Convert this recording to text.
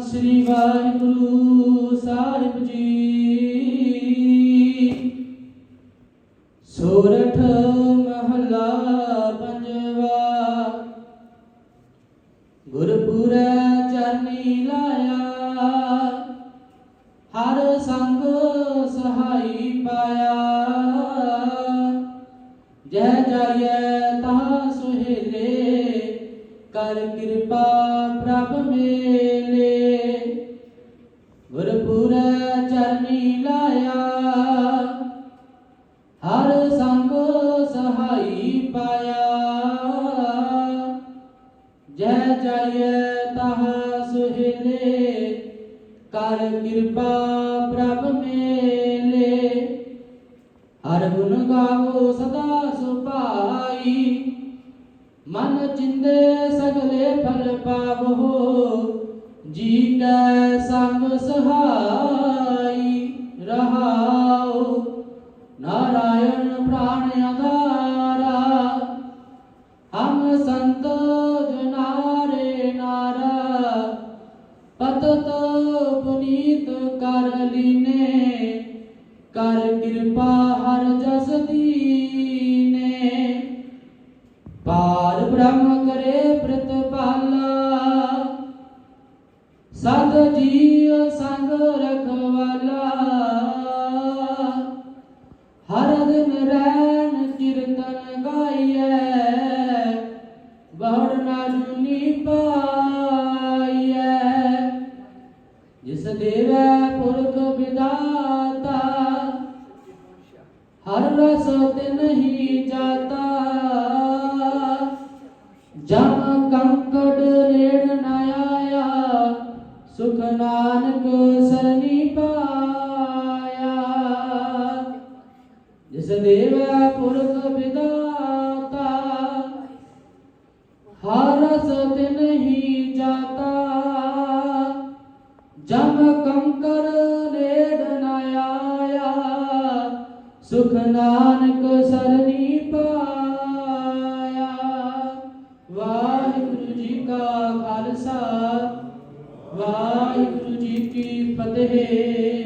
ਸ੍ਰੀ ਵਾਹਿਗੁਰੂ ਸਾਹਿਬ ਜੀ। ਸੋਰਠ ਮਹਲਾ ਪੰਜਵਾ। ਗੁਰਪੁਰੈ ਚਰਨੀ ਲਾਇਆ। ਹਰ ਸੰਗ ਸਹਾਈ ਪਾਇਆ। ਜੈ ਜਾਇਐ ਤਾ ਸੁਹੇਲੇ। ਕਰ ਕਿਰਪਾ ਪ੍ਰਭ ਮੇਲੇ। ਗੁਰਪੁਰ ਚਰਨੀ ਲਾਇਆ। ਹਰ ਸੰਗ ਸਹਾਈ ਪਾਇਆ। ਜੈ ਜਾਇਐ ਤਹ ਸੁਹੇਲੇ। ਕਰ ਕਿਰਪਾ ਪ੍ਰਭ ਮੇਲੇ। ਹਰ ਗੁਣ ਗਾਵੋ ਸਦਾ ਸੁਭਾਈ ਮਨ ਜਿੰਦੇ ਸਗਲੇ ਫਲ ਪਾਵੋ ਜੀ ਕੈ ਸੰਗ ਸਹਾਈ ਰਹਾਉ ਨਾਰਾਇਣ ਪ੍ਰਾਣ ਆਧਾਰਾ ਹਮ ਸੰਤ ਜਨਾਰੇ ਨਾਰਾ, ਪਤਤ ਪੁਨੀਤ ਕਰ ਲੀਨੇ, ਕਰ ਕਿਰਪਾ ਪਾਰ ਬ੍ਰਹਮ ਕਰੇ ਪ੍ਰਤਪਾਲਾ। ਸਤ ਜੀਵ ਸੰਗ ਰਖਵਾਲਾ। ਹਰ ਦਿਨ ਰੈਣ ਕੀਰਤਨ ਗਾਈਐ। ਬਹੁੜ ਨਾ ਜੁਨੀ ਪਾਈਐ। ਜਿਸ ਦੇਵੈ ਪੁਰਖ ਵਿਦਾਤਾ, ਹਰ ਰਸ ਤੇ ਨਹੀਂ ਜਾਤਾ। ਜਮ ਕੰਕੜ ਨੇੜ ਨ ਆਇਆ, ਸੁਖ ਨਾਨਕ ਸਰਨੀ ਪਾਇਆ। ਜਿਸ ਦੇਵੈ ਪੁਰਖ ਵਿਦਾਤਾ ਹਰ ਰਸ ਤੇ ਹੀ ਜਾਤਾ। ਜਮ ਕੰਕਰ ਨੇੜ ਨ ਆਇਆ, ਸੁਖ ਨਾਨਕ ਸਰਨੀ ਪਾਇਆ। ਵਾਹਿਗੁਰੂ ਜੀ ਕੀ ਫਤਿਹ।